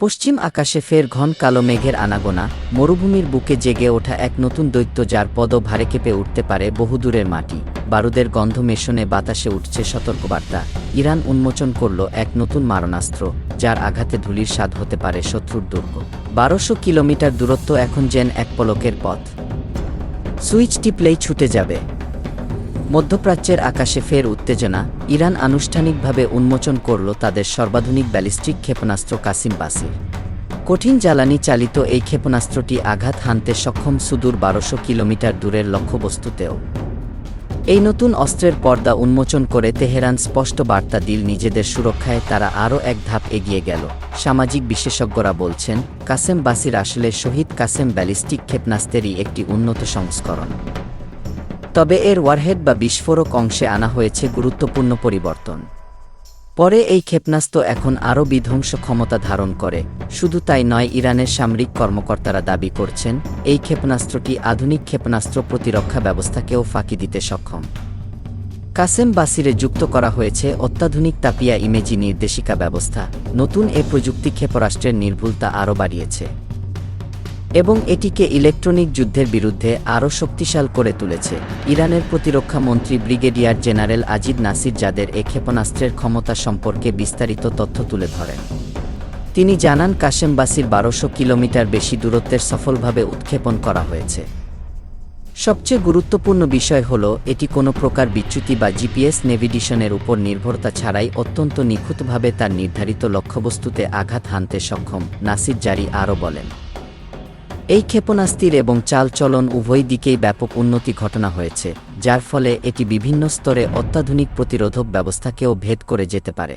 পশ্চিম আকাশে ফের ঘন কালো মেঘের আনাগোনা, মরুভূমির বুকে জেগে ওঠা এক নতুন দৈত্য যার পদ ভারে কেঁপে উঠতে পারে বহুদূরের মাটি। বারুদের গন্ধ মেশনে বাতাসে উঠছে সতর্কবার্তা। ইরান উন্মোচন করল এক নতুন মারণাস্ত্র, যার আঘাতে ধুলির স্বাদ হতে পারে শত্রুর দুর্গ। বারোশো কিলোমিটার দূরত্ব এখন যেন এক পলকের পথ। সুইচ টিপলেই ছুটে যাবে। মধ্যপ্রাচ্যের আকাশে ফের উত্তেজনা, ইরান আনুষ্ঠানিকভাবে উন্মোচন করল তাদের সর্বাধুনিক ব্যালিস্টিক ক্ষেপণাস্ত্র কাসিম বাসির। কঠিন জ্বালানি চালিত এই ক্ষেপণাস্ত্রটি আঘাত হানতে সক্ষম সুদূর বারোশো কিলোমিটার দূরের লক্ষ্যবস্তুতেও। এই নতুন অস্ত্রের পর্দা উন্মোচন করে তেহরান স্পষ্ট বার্তা দিল নিজেদের সুরক্ষায় তারা আরও এক ধাপ এগিয়ে গেল। সামাজিক বিশেষজ্ঞরা বলছেন, কাসেম বাসির আসলে শহীদ কাসেম ব্যালিস্টিক ক্ষেপণাস্ত্রেরই একটি উন্নত সংস্করণ। তবে এর ওয়ারহেড বা বিস্ফোরক অংশে আনা হয়েছে গুরুত্বপূর্ণ পরিবর্তন। পরে এই ক্ষেপণাস্ত্র এখন আরও বিধ্বংস ক্ষমতা ধারণ করে। শুধু তাই নয়, ইরানের সামরিক কর্মকর্তারা দাবি করছেন, এই ক্ষেপণাস্ত্রটি আধুনিক ক্ষেপণাস্ত্র প্রতিরক্ষা ব্যবস্থাকেও ফাঁকি দিতে সক্ষম। কাসেম বাসিরে যুক্ত করা হয়েছে অত্যাধুনিক তাপিয়া ইমেজি নির্দেশিকা ব্যবস্থা। নতুন এ প্রযুক্তি ক্ষেপণাস্ত্রের নির্ভুলতা আরও বাড়িয়েছে। এবং এটিকে ইলেকট্রনিক যুদ্ধের বিরুদ্ধে আরও শক্তিশাল করে তুলেছে। ইরানের প্রতিরক্ষা মন্ত্রী ব্রিগেডিয়ার জেনারেল আজিদ নাসির যাদের এ ক্ষেপণাস্ত্রের ক্ষমতা সম্পর্কে বিস্তারিত তথ্য তুলে ধরেন। তিনি জানান, কাশেমবাসির বারোশো কিলোমিটার বেশি দূরত্বের সফলভাবে উৎক্ষেপণ করা হয়েছে। সবচেয়ে গুরুত্বপূর্ণ বিষয় হল, এটি কোনো প্রকার বিচ্যুতি বা জিপিএস নেভিডিশনের উপর নির্ভরতা ছাড়াই অত্যন্ত নিখুঁতভাবে তার নির্ধারিত লক্ষ্যবস্তুতে আঘাত হানতে সক্ষম, নাসির জারি আরও বলেন। এই ক্ষেপণাস্ত্রীর এবং চালচলন উভয় দিকেই ব্যাপক উন্নতি ঘটনা হয়েছে, যার ফলে এটি বিভিন্ন স্তরে অত্যাধুনিক প্রতিরোধক ব্যবস্থাকেও ভেদ করে যেতে পারে।